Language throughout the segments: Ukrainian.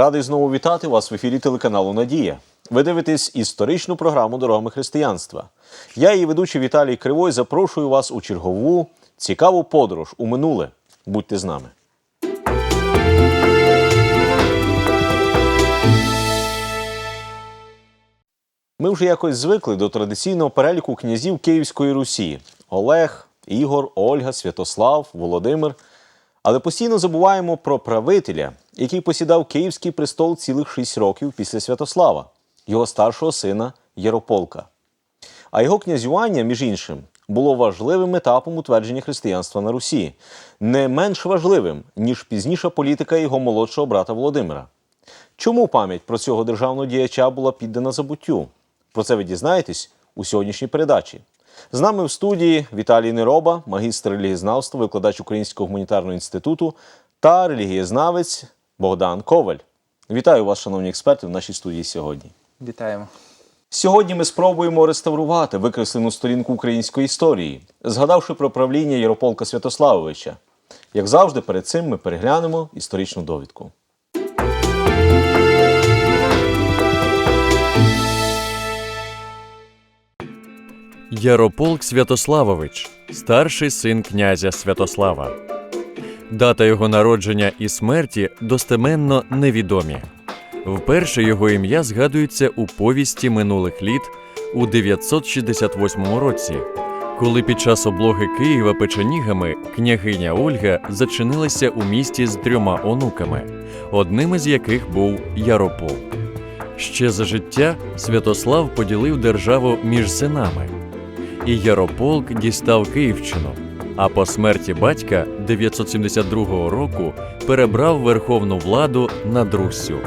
Радий знову вітати вас в ефірі телеканалу Надія. Ви дивитесь історичну програму Дорогами християнства. Я, її ведучий Віталій Кривой, запрошую вас у чергову цікаву подорож у минуле. Будьте з нами. Ми вже якось звикли до традиційного переліку князів Київської Русі: Олег, Ігор, Ольга, Святослав, Володимир. Але постійно забуваємо про правителя, який посідав Київський престол цілих шість років після Святослава, його старшого сина Єрополка. А його князювання, між іншим, було важливим етапом утвердження християнства на Русі, не менш важливим, ніж пізніша політика його молодшого брата Володимира. Чому пам'ять про цього державного діяча була піддана забуттю? Про це ви дізнаєтесь у сьогоднішній передачі. З нами в студії Віталій Нероба, магістр релігієзнавства, викладач Українського гуманітарного інституту та релігієзнавець Богдан Коваль. Вітаю вас, шановні експерти, в нашій студії сьогодні. Вітаємо. Сьогодні ми спробуємо реставрувати викреслену сторінку української історії, згадавши про правління Ярополка Святославовича. Як завжди, перед цим ми переглянемо історичну довідку. Ярополк Святославович, старший син князя Святослава. Дата його народження і смерті достеменно невідомі. Вперше його ім'я згадується у повісті минулих літ у 968 році, коли під час облоги Києва печенігами княгиня Ольга зачинилася у місті з трьома онуками, одним із яких був Ярополк. Ще за життя Святослав поділив державу між синами і Ярополк дістав Київщину. А по смерті батька 972 року перебрав верховну владу над Руссю.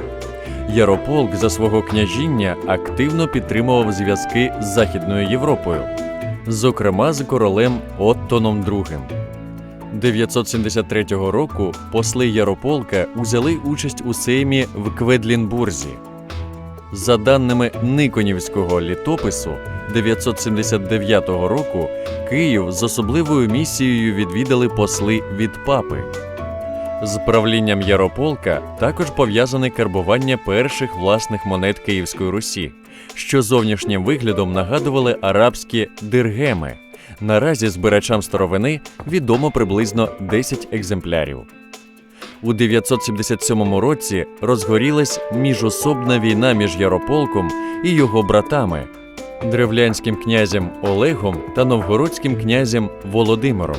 Ярополк за свого княжіння активно підтримував зв'язки з Західною Європою, зокрема з королем Оттоном II. 973 року посли Ярополка узяли участь у сеймі в Кведлінбурзі. За даними Никонівського літопису 979 року, Київ з особливою місією відвідали посли від папи. З правлінням Ярополка також пов'язане карбування перших власних монет Київської Русі, що зовнішнім виглядом нагадували арабські диргеми. Наразі збирачам старовини відомо приблизно 10 екземплярів. У 977 році розгорілась міжособна війна між Ярополком і його братами древлянським князем Олегом та новгородським князем Володимиром.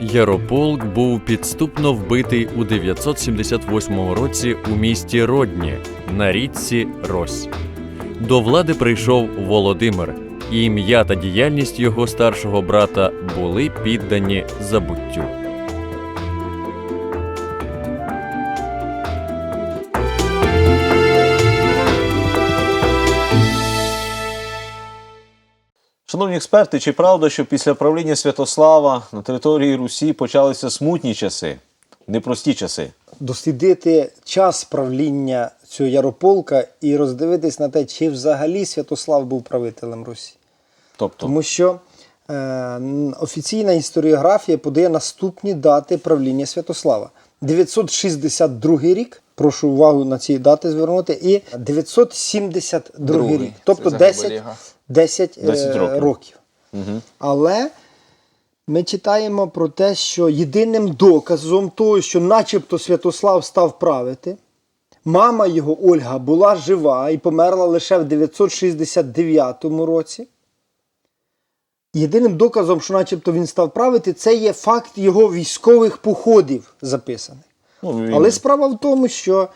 Ярополк був підступно вбитий у 978 році у місті Родні на річці Рось. До влади прийшов Володимир, і ім'я та діяльність його старшого брата були піддані забуттю. Шановні експерти, чи правда, що після правління Святослава на території Русі почалися смутні часи, непрості часи? дослідити час правління цього Ярополка і роздивитись на те, чи взагалі Святослав був правителем Русі. Тобто, Тому що е, офіційна історіографія подає наступні дати правління Святослава: 962 рік. Прошу увагу на ці дати звернути, і 972 Другий. рік, тобто Це 10, Загоберіга. 10, 10 е, років. років. Але ми читаємо про те, що єдиним доказом того, що начебто Святослав став правити, мама його Ольга була жива і померла лише в 969 році. Єдиним доказом, що начебто він став правити, це є факт його військових походів записаних. ну, він- Але справа в тому, що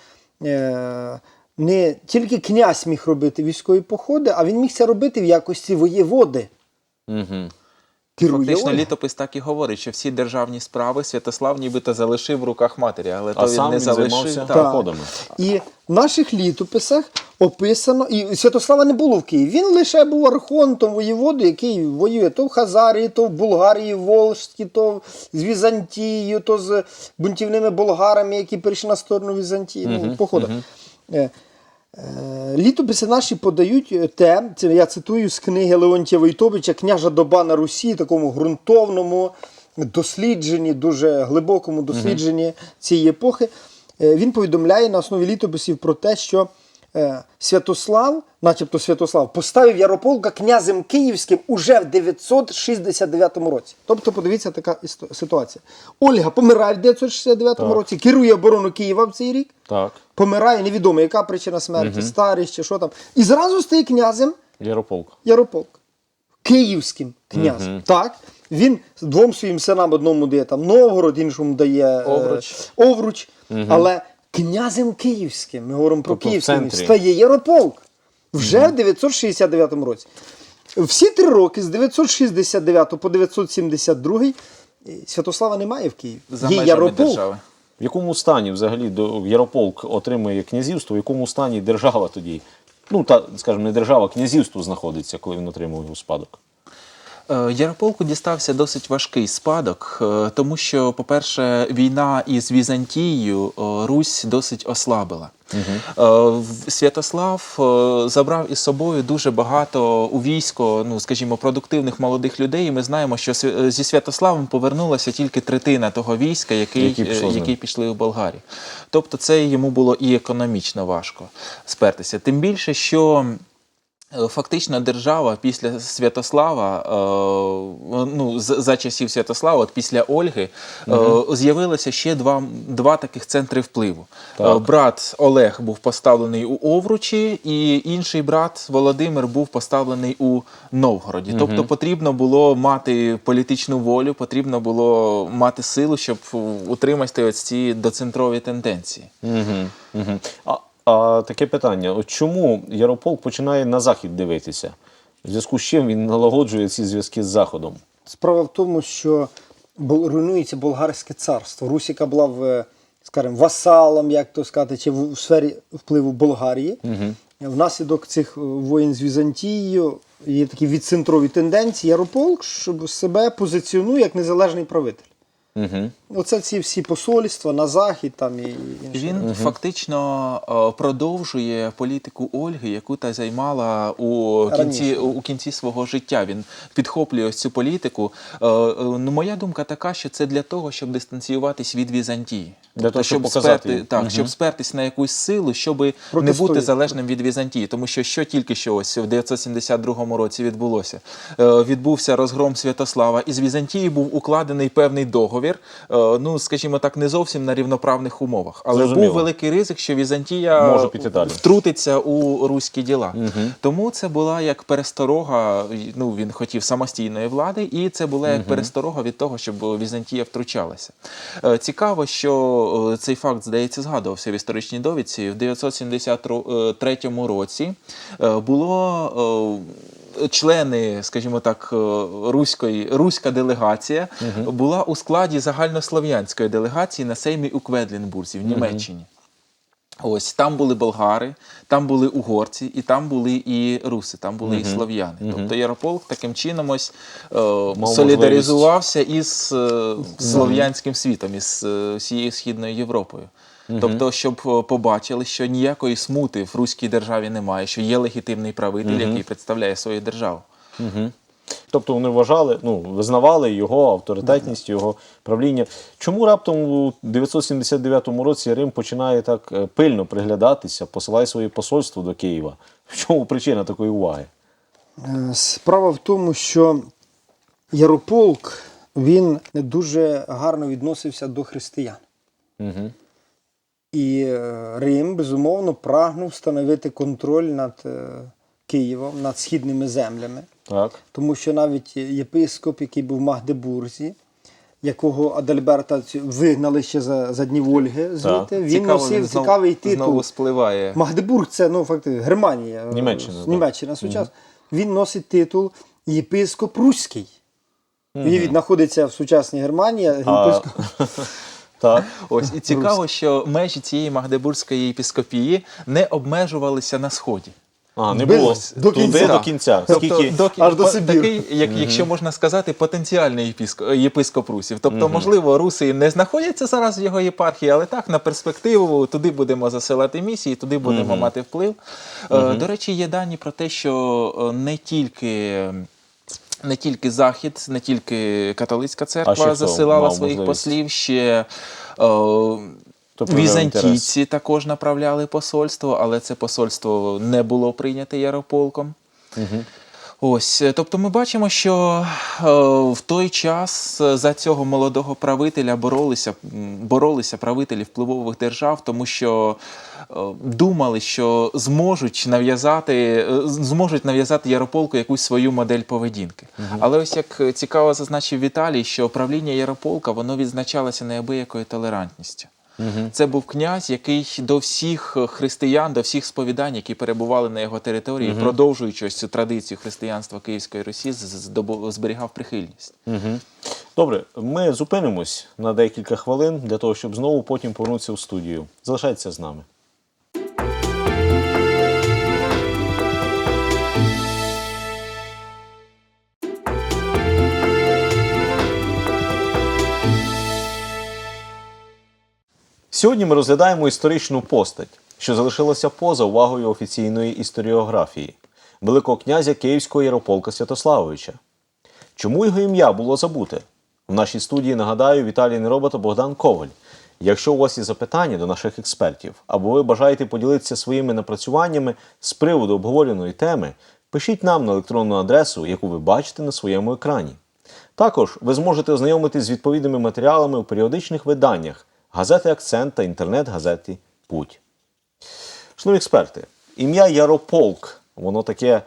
е, не тільки князь міг робити військові походи, а він міг це робити в якості воєводи. Керує Фактично, Ольга. літопис так і говорить, що всі державні справи Святослав нібито залишив в руках матері, але а то він сам не він залишив. займався так. Так. походами. І в наших літописах описано, і Святослава не було в Києві. Він лише був архонтом воєводу, який воює то в Хазарії, то в Булгарії, в Волжській, то з Візантією, то з бунтівними болгарами, які перейшли на сторону Візантії. Ну, походу. Е, Літописи наші подають е, те, це я цитую з книги Леонтія Войтовича Княжа доба на Русі, такому ґрунтовному дослідженні, дуже глибокому дослідженні цієї епохи. е, він повідомляє на основі літописів про те, що е, Святослав, начебто Святослав, поставив Ярополка князем Київським уже в 969 році. Тобто, подивіться, така ситуація. Ольга помирає в 969 Так. році, керує оборону Києва в цей рік, Так. помирає, невідомо, яка причина смерті, старість чи що там. І зразу стає князем Ярополк. Ярополк. Київським князем. Так. Він двом своїм синам одному дає там Новгород, іншому дає е, Овруч. Овруч. Але князем Київським, ми говоримо про Тобто в Київський, центрі. стає Ярополк вже в 969 році. Всі три роки з 969 по 972 е, Святослава немає в Києві. За Є межами Ярополк. держави. В якому стані взагалі до Ярополк отримує князівство, в якому стані держава тоді? Ну, та, скажімо, не держава, а князівство знаходиться, коли він отримує у спадок. Е, Ярополку дістався досить важкий спадок, е, тому що, по-перше, війна із Візантією е, Русь досить ослабила. В- Святослав забрав із собою дуже багато у військо, ну скажімо, продуктивних молодих людей. І ми знаємо, що зі Святославом повернулася тільки третина того війська, який, Які з пішли в Болгарію. Тобто, це йому було і економічно важко спертися. Тим більше, що. Е, Фактично, держава після Святослава, е, ну за часів Святослава, от після Ольги, е, з'явилося ще два, два таких центри впливу. Так. Брат Олег був поставлений у Овручі, і інший брат Володимир був поставлений у Новгороді. Тобто потрібно було мати політичну волю, потрібно було мати силу, щоб утримати ці доцентрові тенденції. Угу, угу. А, таке питання: от чому Ярополк починає на захід дивитися? В зв'язку з чим він налагоджує ці зв'язки з Заходом? Справа в тому, що руйнується болгарське царство. Русь, яка була в, скажімо, васалом, як то сказати, чи в сфері впливу Болгарії. Внаслідок цих е, воєн з Візантією є такі відцентрові тенденції. Ярополк щоб себе позиціонує як незалежний правитель. Угу. Оце ці всі посольства на захід там і інше. Він фактично е, продовжує політику Ольги, яку та займала у кінці, Раніше. у кінці свого життя. Він підхоплює ось цю політику. Е, е, Ну, моя думка така, що це для того, щоб дистанціюватись від Візантії. Для того, щоб показати сперти, так, щоб спертись на якусь силу, щоб не бути залежним від Візантії. Тому що що тільки що ось в 972 році відбулося? Відбувся розгром Святослава, і з Візантії був укладений певний договір. Е, Ну, скажімо так, не зовсім на рівноправних умовах. Але Зрозуміло. був великий ризик, що Візантія Може піти далі. втрутиться у руські діла. Тому це була як пересторога. Ну він хотів самостійної влади, і це була як пересторога від того, щоб Візантія втручалася. Е, Цікаво, що е, цей факт здається згадувався в історичній довідці. В 973 році було. Члени, скажімо так, е, руської руська делегація була у складі загальнослов'янської делегації на сеймі у Кведлінбурзі в Німеччині. Ось там були болгари, там були угорці, і там були і руси, там були і слов'яни. Тобто Ярополк таким чином ось е, солідаризувався із е, слов'янським світом, із е, всією східною Європою. Тобто, щоб е, побачили, що ніякої смути в руській державі немає, що є легітимний правитель, який представляє свою державу. Тобто вони вважали, ну, визнавали його авторитетність, його правління. Чому раптом у 979 році Рим починає так е, пильно приглядатися, посилає своє посольство до Києва? В чому причина такої уваги? Е, Справа в тому, що Ярополк він не дуже гарно відносився до християн. Угу. І е, Рим, безумовно, прагнув встановити контроль над е, Києвом, над східними землями. Так. Тому що навіть єпископ, який був в Магдебурзі, якого Адальберта вигнали ще за, за днів Ольги звідти, він носив знов- цікавий титул. Знову спливає. Магдебург це ну, фактично Германія, е, Німеччина, так. Німеччина сучасна. Він носить титул єпископ Руський. Він знаходиться в сучасній Германії. А, єпископ- так. Ось і цікаво, що межі цієї магдебурзької єпіскопії не обмежувалися на сході. А, не було до туди кінця. до кінця. Тобто, Скільки... до, Аж до Сибіру. такий, як, якщо можна сказати, потенціальний єпископ, єпископ русів. Тобто, можливо, руси не знаходяться зараз в його єпархії, але так, на перспективу туди будемо засилати місії, туди будемо мати вплив. Е, До речі, є дані про те, що е, не тільки. Не тільки Захід, не тільки католицька церква засилала мав своїх можливість? послів, ще е, То проявляв інтерес. Візантійці також направляли посольство, але це посольство не було прийняте Ярополком. Ось, е, тобто ми бачимо, що е, в той час е, за цього молодого правителя боролися, боролися правителі впливових держав, тому що думали, що зможуть нав'язати, зможуть нав'язати Ярополку якусь свою модель поведінки. Але ось як цікаво зазначив Віталій, що правління Ярополка воно відзначалося неабиякою толерантністю. Це був князь, який до всіх християн, до всіх сповідань, які перебували на його території, продовжуючи ось цю традицію християнства Київської Русі, зберігав прихильність. Добре, ми зупинимось на декілька хвилин для того, щоб знову потім повернутися у студію. Залишайтеся з нами. Сьогодні ми розглядаємо історичну постать, що залишилася поза увагою офіційної історіографії Великого князя Київського Ярополка Святославовича. Чому його ім'я було забуте? В нашій студії нагадаю Віталій Нероба Богдан Коваль. Якщо у вас є запитання до наших експертів, або ви бажаєте поділитися своїми напрацюваннями з приводу обговорюваної теми, пишіть нам на електронну адресу, яку ви бачите на своєму екрані. Також ви зможете ознайомитись з відповідними матеріалами у періодичних виданнях газети Акцент та інтернет-газеті Путь. Шановні експерти, ім'я Ярополк, воно таке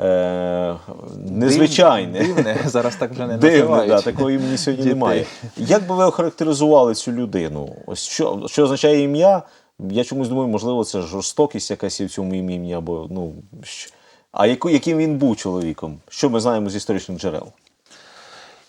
е, незвичайне. Дивне, дивне, зараз так вже не називають. да, такого імені сьогодні Дітей. немає. Як би ви охарактеризували цю людину? Ось що, що означає ім'я? Я чомусь думаю, можливо, це жорстокість якась є в цьому ім'ї, або ну. А яким він був чоловіком? Що ми знаємо з історичних джерел?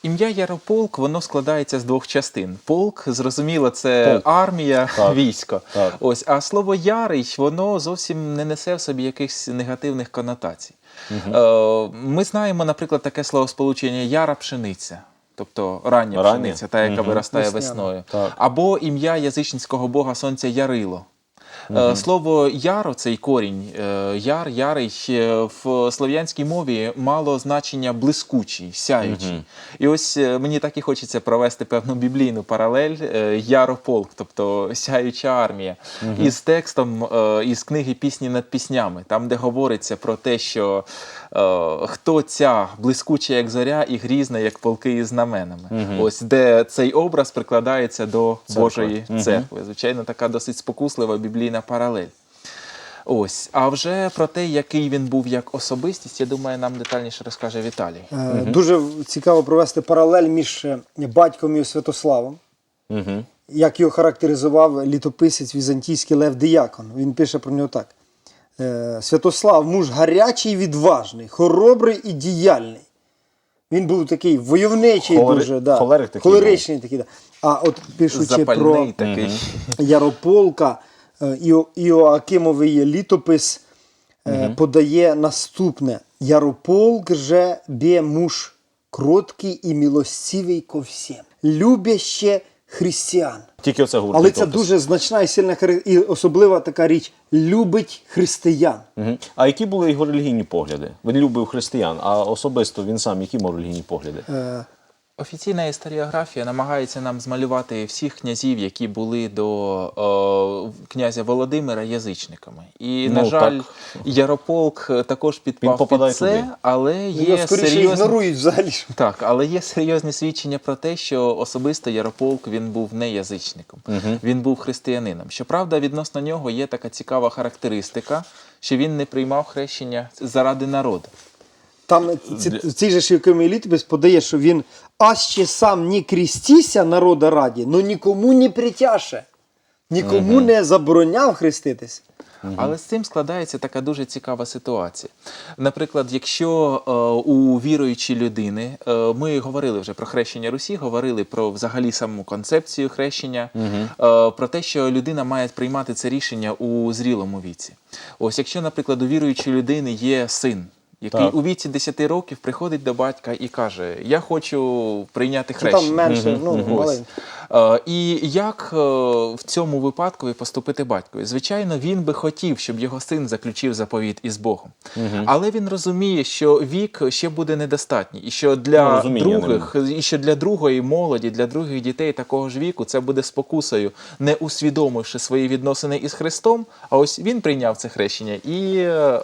Ім'я Ярополк воно складається з двох частин. Полк, зрозуміло, це Полк. армія, Так. військо. Так. Ось, а слово ярий воно зовсім не несе в собі якихось негативних конотацій. Е, ми знаємо, наприклад, таке словосполучення яра пшениця. Тобто рання, Рання. пшениця, та, яка виростає Весняна. весною. Так. Або ім'я язичницького бога сонця Ярило. Е, Слово яро, цей корінь, е, яр, ярий в слов'янській мові мало значення блискучий, сяючий. І ось е, мені так і хочеться провести певну біблійну паралель ярополк, тобто сяюча армія, із текстом із книги Пісні над піснями, там, де говориться про те, що хто ця блискуча, як зоря, і грізна, як полки із знаменами. Ось де цей образ прикладається до Церкви. Божої церкви. Звичайно, така досить спокуслива біблійна паралель. Ось, а вже про те, який він був як особистість, я думаю, нам детальніше розкаже Віталій. Е, Дуже цікаво провести паралель між е, батьком і Святославом. Угу. Як його характеризував літописець візантійський Лев Діякон. Він пише про нього так: Е, Святослав, муж гарячий, відважний, хоробрий і діяльний. Він був такий войовничий, Холери- дуже да, холерик такий холеричний такий. Да. А от пишучи Запальний про такий. Ярополка, е, Іо- Іоакимовий літопис е, подає наступне: Ярополк же бє муж кроткий і милостивий ко всім, любяще християн. Тільки оце говорить. Але це дуже значна і сильна і особлива така річ любить християн. Угу. А які були його релігійні погляди? Він любив християн, а особисто він сам які мав релігійні погляди? Е, Офіційна історіографія намагається нам змалювати всіх князів, які були до е, князя Володимира язичниками. І, на Ну, жаль, так. Ярополк також підпав попадає під це, туди. але є скоріше серйозні... ігнорують взагалі. Так, але є серйозні свідчення про те, що особисто Ярополк він був не язичником, він був християнином. Щоправда, відносно нього є така цікава характеристика, що він не приймав хрещення заради народу. Там ці, цей же Шівкимий літопис подає, що він аще сам не крістіся народа раді, но нікому не притяше, нікому не забороняв хреститись. Але з цим складається така дуже цікава ситуація. Наприклад, якщо е, у віруючої людини е, ми говорили вже про хрещення Русі, говорили про взагалі саму концепцію хрещення, е, про те, що людина має приймати це рішення у зрілому віці. Ось якщо, наприклад, у віруючої людини є син. Який Так. у віці 10 років приходить до батька і каже: Я хочу прийняти Чи хрещення. там менше, ну, Ось. маленько. Е, І як е, в цьому випадку поступити батькові? Звичайно, він би хотів, щоб його син заключив заповіт із Богом. Але він розуміє, що вік ще буде недостатній, і що Ну, для розуміння других, і що для другої молоді, для других дітей такого ж віку це буде спокусою, не усвідомивши свої відносини із Христом. А ось він прийняв це хрещення, і е,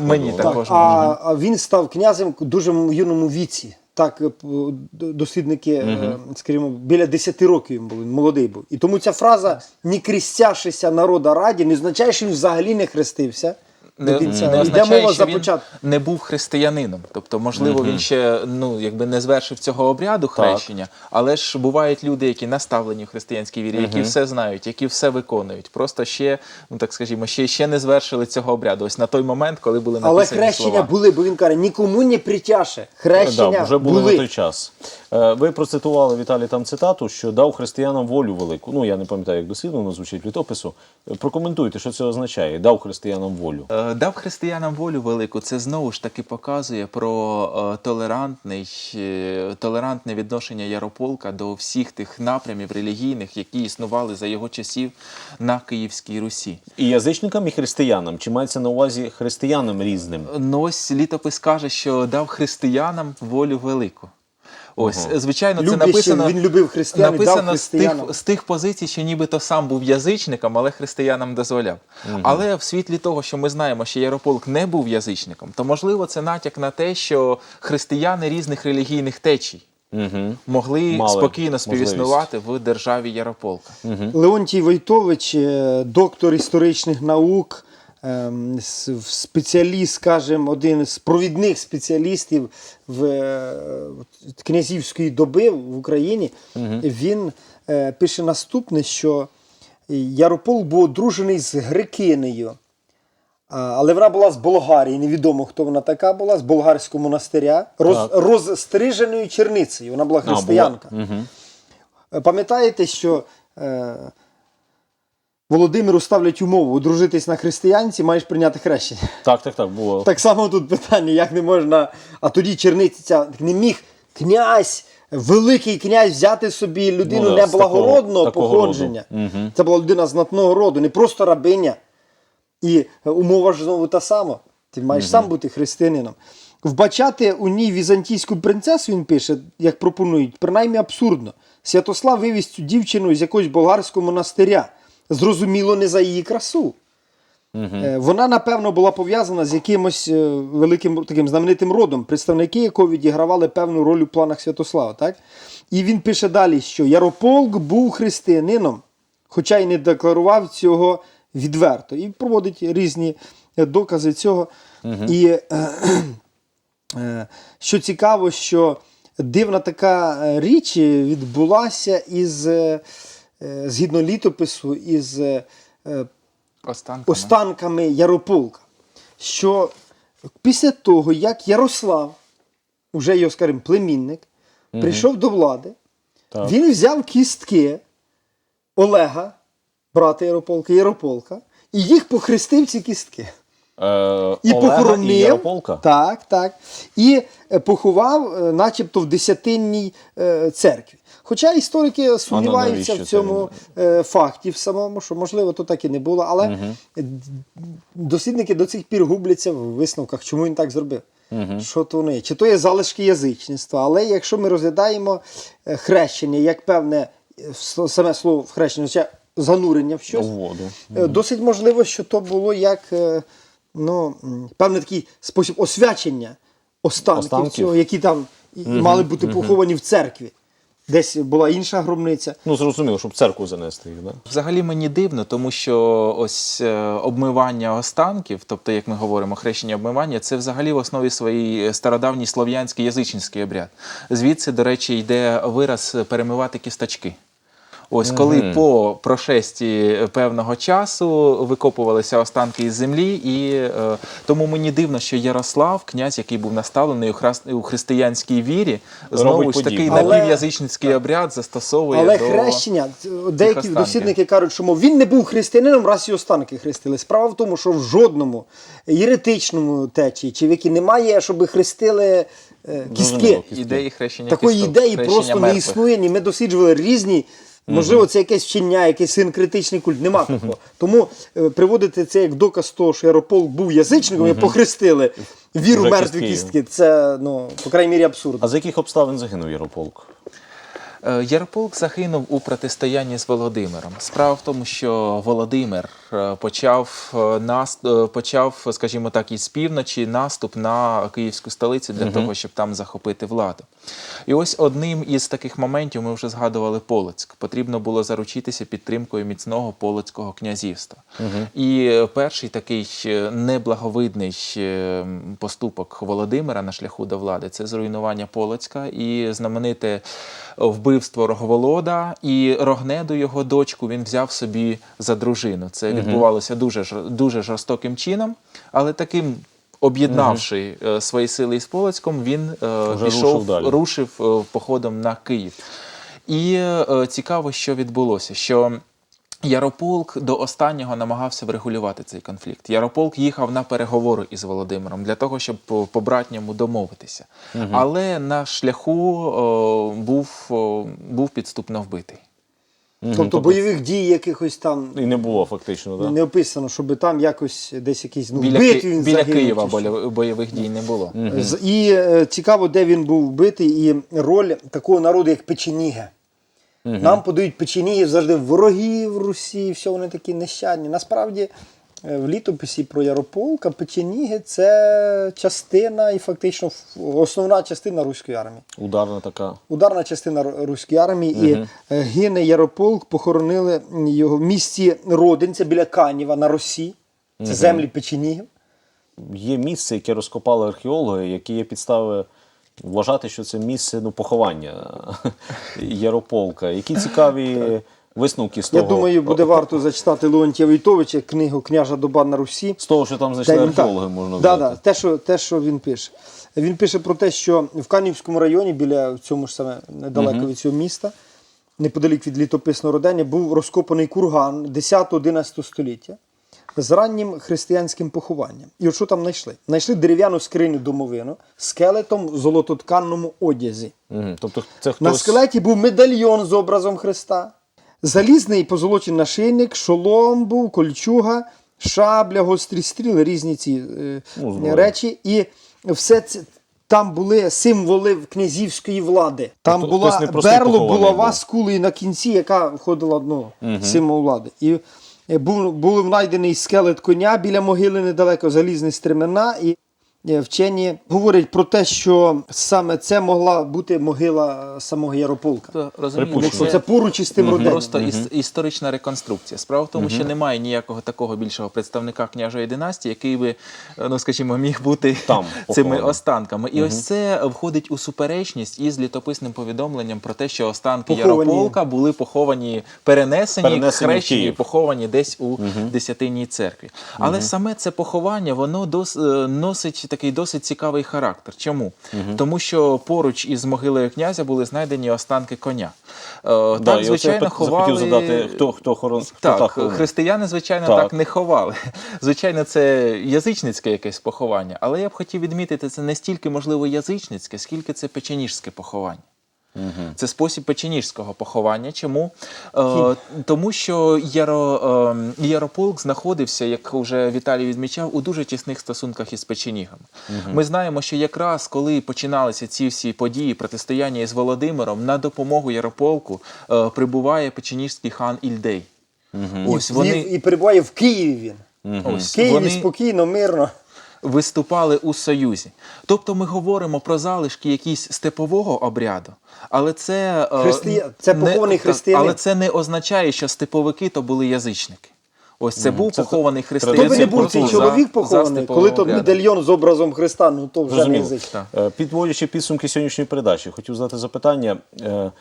мені так. також Так, а, а він став князем дуже юному віці. Так, е, дослідники, е, скажімо, біля 10 років йому був, він молодий був. І тому ця фраза «не крістяшися народа раді не означає, що він взагалі не хрестився. Не, не Йде означає, мова що за він початок. не був християнином. Тобто, можливо, він ще ну якби не звершив цього обряду хрещення, але ж бувають люди, які наставлені в християнській вірі, які все знають, які все виконують. Просто ще, ну так скажімо, ще, ще не звершили цього обряду. Ось на той момент, коли були Але хрещення слова. були, бо він каже, нікому не притяше. Хрещення Да, вже були, були. на той час. Е, Ви процитували Віталій там цитату, що дав християнам волю велику. Ну я не пам'ятаю, як дослідно воно звучить в літопису. Е, Прокоментуйте, що це означає. Дав християнам волю. Дав християнам волю велику. Це знову ж таки показує про е, толерантний, е, толерантне відношення Ярополка до всіх тих напрямів релігійних, які існували за його часів на Київській Русі. І язичникам, і християнам. Чи мається на увазі християнам різним? Ну ось літопис каже, що дав християнам волю велику. Ось, звичайно, це написано, він любив християн і дав написано з, тих, християнам. з тих позицій, що нібито сам був язичником, але християнам дозволяв. Але в світлі того, що ми знаємо, що Ярополк не був язичником, то можливо це натяк на те, що християни різних релігійних течій Угу. могли Мали спокійно можливість. співіснувати в державі Ярополка. Леонтій Войтович, е, доктор історичних наук, спеціаліст, скажімо, один з провідних спеціалістів в е, князівської доби в Україні, він е, пише наступне, що Яропол був одружений з Грекинею. Але вона була з Болгарії, невідомо хто вона така була, з болгарського монастиря, роз, розстриженою черницею. Вона була християнка. Е, Пам'ятаєте, що е, Володимиру ставлять умову одружитись на християнці, маєш прийняти хрещення. Так, так, так, було. Так само тут питання, як не можна. А тоді черниця не міг князь, великий князь взяти собі людину Ну да, неблагородного такого- такого походження. Це була людина знатного роду, не просто рабиня. І е, умова ж знову та сама. Ти маєш сам бути християнином. Вбачати у ній візантійську принцесу, він пише, як пропонують, принаймні абсурдно. Святослав вивіз цю дівчину з якогось болгарського монастиря. Зрозуміло, не за її красу. Е, Вона, напевно, була пов'язана з якимось е, великим таким знаменитим родом, представники якого відігравали певну роль у планах Святослава. Так? І він пише далі, що Ярополк був християнином, хоча й не декларував цього відверто. І проводить різні е, докази цього. І е, е, що цікаво, що дивна така річ відбулася із, згідно літопису, із е, е, Останками. останками Ярополка. Що після того, як Ярослав, уже його, скажімо, племінник, прийшов до влади, Так. він взяв кістки Олега, брата Ярополка, Ярополка, і їх похрестив ці кістки. Е, І Олега похоронив. і Ярополка? Так, так. І е, поховав, е, начебто, в десятинній е, церкві. Хоча історики сумніваються в цьому е, факті в самому, що можливо то так і не було, але д- дослідники до цих пір губляться в висновках, чому він так зробив. Що то воно є? Чи то є залишки язичництва? Але якщо ми розглядаємо е, хрещення як певне е, саме слово хрещення, означає занурення в щось. Е, Досить можливо, що то було як ну, певний такий спосіб освячення останків, Останків. цього, які там і- мали бути поховані в церкві. Десь була інша гробниця. Ну, зрозуміло, щоб в церкву занести їх, да? Взагалі мені дивно, тому що ось е, обмивання останків, тобто, як ми говоримо, хрещення обмивання, це взагалі в основі своїй стародавній слов'янський язичницький обряд. Звідси, до речі, йде вираз перемивати кісточки. Ось коли по прошесті певного часу викопувалися останки із землі, і е, тому мені дивно, що Ярослав, князь, який був наставлений у, храс- у християнській вірі, знову ж такий. Але- напів'язичницький обряд застосовує Але до хрещення, деякі дослідники кажуть, що мов, він не був християнином, раз і останки хрестили. Справа в тому, що в жодному єретичному течії чи віки немає, щоб хрестили е, кістки. Ідеї хрещення Такої кісток, ідеї хрещення просто не існує. Ні, Ми досліджували різні Можливо, це якесь вчення, якийсь синкретичний культ. Нема такого. Тому е, приводити це як доказ того, що Ярополк був язичником і похрестили віру мертві кістки. кістки. Це, ну, по крайній мірі, абсурдно. А з яких обставин загинув Ярополк? Е, Ярополк загинув у протистоянні з Володимиром. Справа в тому, що Володимир е, почав е, нас почав, скажімо так, із півночі наступ на київську столицю для того, щоб там захопити владу. І ось одним із таких моментів ми вже згадували Полоцьк. Потрібно було заручитися підтримкою міцного полоцького князівства. І е, перший такий неблаговидний поступок Володимира на шляху до влади це зруйнування Полоцька і знамените вбивство Рогволода і Рогнеду, його дочку, він взяв собі за дружину. Це відбувалося дуже дуже жорстоким чином, але таким. Об'єднавши угу. свої сили із Полоцьком, він е, Вже пішов, рушив рушив е, походом на Київ. І цікаво, що відбулося. Що Ярополк до останнього намагався врегулювати цей конфлікт. Ярополк їхав на переговори із Володимиром для того, щоб по- по-братньому домовитися. Але на шляху о, був, о, був підступно вбитий. Тобто бойових дій якихось там І не було фактично, так? не описано, щоб там якось десь якийсь ну, Біля, битві він біля загинув Києва чи що. бойових дій не було. З- І е, цікаво, де він був вбитий, і роль такого народу, як печеніги. Нам подають печенігів завжди ворогів Русі, все вони такі нещадні. Насправді, е, в літописі про Ярополка печеніги це частина і фактично основна частина руської армії. Ударна така. Ударна частина руської армії. І е, гине Ярополк похоронили його в місті Родинця біля Канєва на Росі. Це землі печенігів. Є місце, яке розкопали археологи, які є підстави вважати, що це місце ну, поховання Ярополка. Які цікаві висновки з того. Я думаю, буде варто зачитати Леонтія Войтовича книгу Княжа доба на Русі. З того, що там знайшли він так- археологи, можна да, да, те, що, те, що він пише. Він пише про те, що в Канівському районі, біля в цьому ж саме недалеко від цього міста, неподалік від літописного родення, був розкопаний курган 10-11 століття з раннім християнським похованням. І от що там знайшли? Знайшли дерев'яну скриню домовину з скелетом в золототканному одязі. Мгм. Тобто це хтось... На скелеті був медальйон з образом Христа, залізний позолочений нашийник, шолом був, кольчуга, шабля, гострі стріли, різні ці е, Ну, речі. І все це. Там були символи князівської влади. Там Тобто була берло, булава з кулею на кінці, яка входила ну, символ влади. І е, був, був знайдений скелет коня біля могили недалеко, залізні стремена. І вчені говорять про те, що саме це могла бути могила е, самого Ярополка. То, це поруч із тим родинням. Просто іс- історична реконструкція. Справа в тому, що немає ніякого такого більшого представника княжої династії, який би, е, ну скажімо, міг бути Там цими похований. останками. І ось це входить у суперечність із літописним повідомленням про те, що останки Поховані. Ярополка були поховані, перенесені, Перенесені в хрещені, Київ. поховані десь у Десятинній церкві. Але саме це поховання воно дос, е, носить такий досить цікавий характер. Чому? Тому що поруч із могилою князя були знайдені останки коня. Е, Да, так, звичайно, оце ховали... хотів задати, хто, хто, хорон... хто Так, християни, звичайно, Так. так. не ховали. Звичайно, це язичницьке якесь поховання. Але я б хотів відмітити, це не стільки, можливо, язичницьке, скільки це печеніжське поховання. Це спосіб печеніжського поховання. Чому? Е, тому що Яро, е, Ярополк знаходився, як вже Віталій відмічав, у дуже тісних стосунках із печенігами. Ми знаємо, що якраз коли починалися ці всі події протистояння із Володимиром, на допомогу Ярополку е, прибуває печеніжський хан Ільдей. Ось І, вони, і перебуває в Києві він. ось, В Києві вони спокійно, мирно. Виступали у Союзі. Тобто ми говоримо про залишки якісь степового обряду, але це, е, Христия- це похований християнин. Але це не означає, що степовики то були язичники. Ось це був це похований Хто християнин. би не був цей чоловік похований, степовим коли то медальйон з образом Христа, ну то вже не Зрозуміло. язик. Так. Е, Підводячи підсумки сьогоднішньої передачі, хотів задати запитання. е,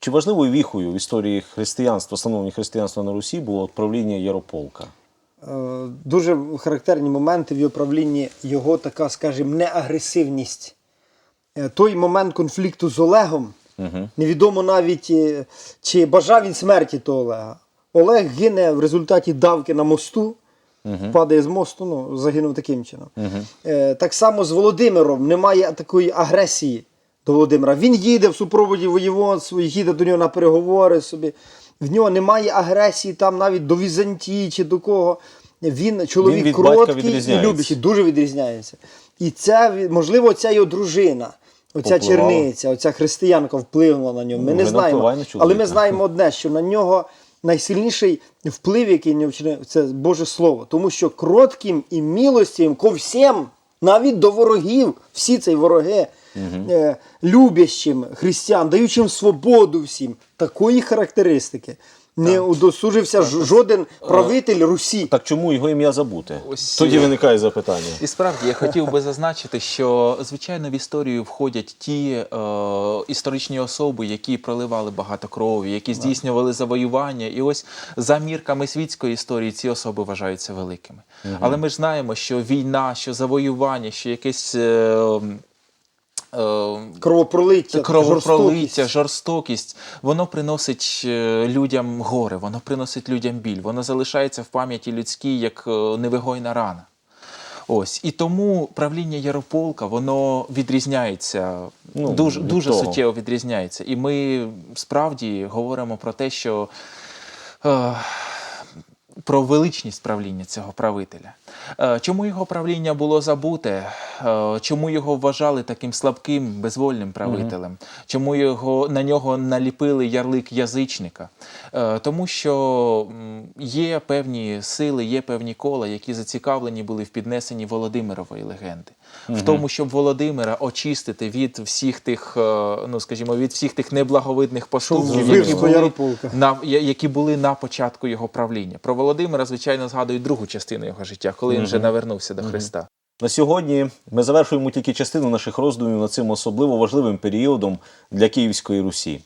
Чи важливою віхою в історії християнства, становлення християнства на Русі було правління Ярополка? Е, Дуже характерні моменти в його правлінні, його така, скажімо, неагресивність. Е, Той момент конфлікту з Олегом, невідомо навіть, е, чи бажав він смерті того Олега. Олег гине в результаті давки на мосту, падає з мосту, ну, загинув таким чином. Е, Так само з Володимиром немає такої агресії до Володимира. Він їде в супроводі воєвод їде до нього на переговори собі. В нього немає агресії там навіть до Візантії чи до кого. Він чоловік Він кроткий і любящий, дуже відрізняється. І це, можливо, ця його дружина, оця Попливала. черниця, оця християнка вплинула на нього. Ми Ну, не знаємо. Але ми знаємо одне, що на нього найсильніший вплив, який нього вчинив, це Боже Слово. Тому що кротким і милостивим ко всім, навіть до ворогів, всі ці вороги, е, любящим християн, даючим свободу всім, такої характеристики. Не удосужився жоден правитель Русі. Так чому його ім'я забути? Ось, Тоді е, виникає запитання. І справді я хотів би зазначити, що звичайно в історію входять ті е, історичні особи, які проливали багато крові, які здійснювали завоювання. І ось за мірками світської історії ці особи вважаються великими. Але ми ж знаємо, що війна, що завоювання, що якесь. Е, е, Кровопролиття, кровопролиття, жорстокість. жорстокість, воно приносить е, людям горе, воно приносить людям біль, воно залишається в пам'яті людській як е, невигойна рана. Ось і тому правління Ярополка воно відрізняється Ну, дуже від дуже того. суттєво відрізняється. І ми справді говоримо про те, що е, про величність правління цього правителя. Е, Чому його правління було забуте? Е, Чому його вважали таким слабким, безвольним правителем? Чому його, на нього наліпили ярлик язичника? Е, Тому що є певні сили, є певні кола, які зацікавлені були в піднесенні Володимирової легенди. В тому, щоб Володимира очистити від всіх тих, е, ну скажімо, від всіх тих неблаговидних поступків, які були, на, які були на початку його правління. Про Володимира, звичайно, згадують другу частину його життя, коли він вже навернувся до Христа. На сьогодні ми завершуємо тільки частину наших роздумів над цим особливо важливим періодом для Київської Русі.